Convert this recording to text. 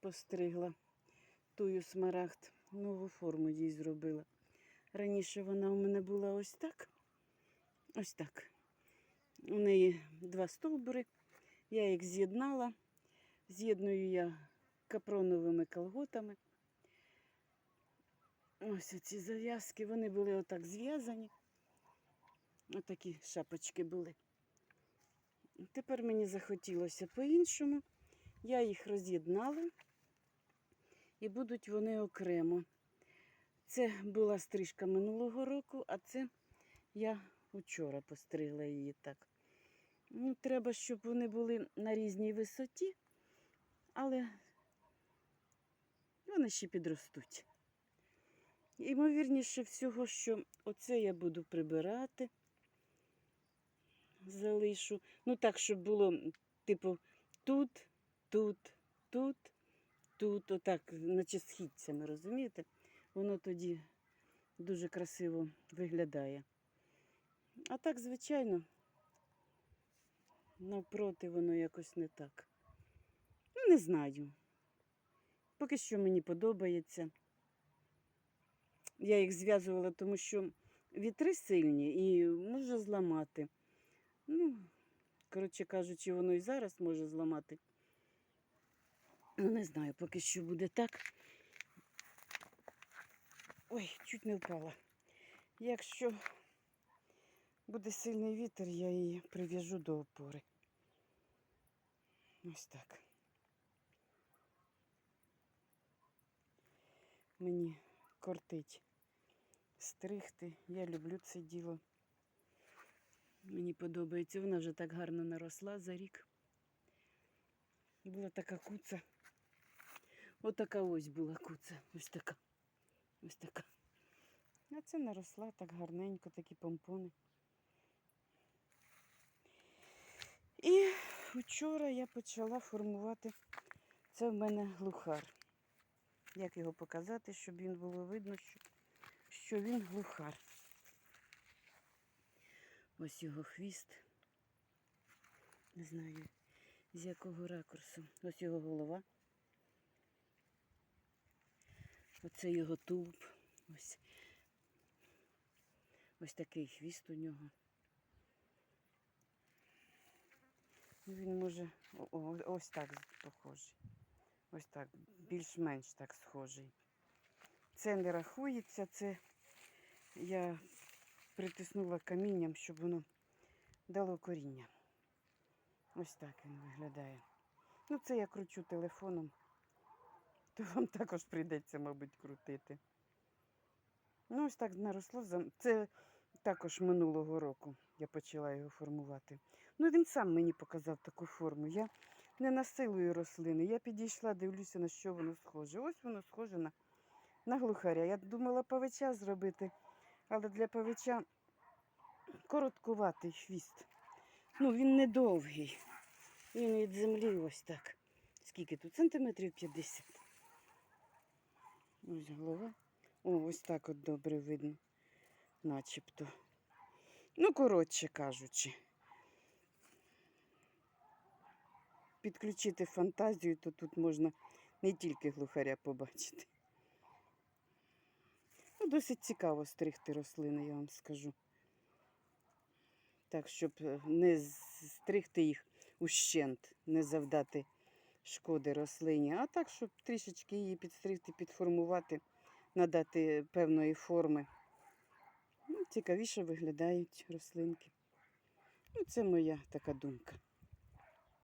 постригла тую смарагд, нову форму їй зробила. Раніше вона у мене була ось так. Ось так. У неї два стовбури. Я їх з'єднала. З'єдную я капроновими колготами. Ось ці зав'язки, вони були отак зв'язані. Отакі шапочки були. Тепер мені захотілося по-іншому. Я їх роз'єднала і будуть вони окремо. Це була стрижка минулого року, а це я вчора постригла її так. Ну, треба, щоб вони були на різній висоті, але вони ще підростуть. Ймовірніше всього, що оце я буду прибирати, залишу. Ну так, щоб було, типу, тут, тут, тут, тут, отак, наче східцями, розумієте? Воно тоді дуже красиво виглядає. А так, звичайно, навпроти воно якось не так. Ну, не знаю. Поки що мені подобається. Я їх зв'язувала, тому що вітри сильні і може зламати. Ну, коротше кажучи, воно і зараз може зламати. Ну, не знаю, поки що буде так. Ой, чуть не впала. Якщо буде сильний вітер, я її прив'яжу до опори. Ось так. Мені кортить стригти. Я люблю це діло. Мені подобається. Вона вже так гарно наросла за рік. Була така куца. Отака ось була куца. Ось така. Ось така. А це наросла так гарненько, такі помпони. І вчора я почала формувати. Це в мене глухар. Як його показати, щоб він було видно, що, що він глухар. Ось його хвіст. Не знаю, з якого ракурсу. Ось його голова. Оце його тулуб. Ось. Ось такий хвіст у нього. Він може ось так похожий. Ось так, більш-менш так схожий. Це не рахується, це я притиснула камінням, щоб воно дало коріння. Ось так він виглядає. Ну, це я кручу телефоном, то вам також прийдеться, мабуть, крутити. Ну, ось так наросло. Це також минулого року я почала його формувати. Ну, він сам мені показав таку форму. Я не насилую рослини. Я підійшла, дивлюся, на що воно схоже. Ось воно схоже на, на глухаря. Я думала павича зробити, але для павича короткуватий хвіст. Ну, він не довгий. Він від землі ось так. Скільки тут? Сантиметрів 50. Ось голова. О, ось так от добре видно, начебто. Ну, коротше кажучи. Підключити фантазію, то тут можна не тільки глухаря побачити. Ну, досить цікаво стригти рослини, я вам скажу. Так, щоб е, не стригти їх ущент, не завдати шкоди рослині, а так, щоб трішечки її підстригти, підформувати, надати певної форми. Ну, цікавіше виглядають рослинки. Ну, це моя така думка.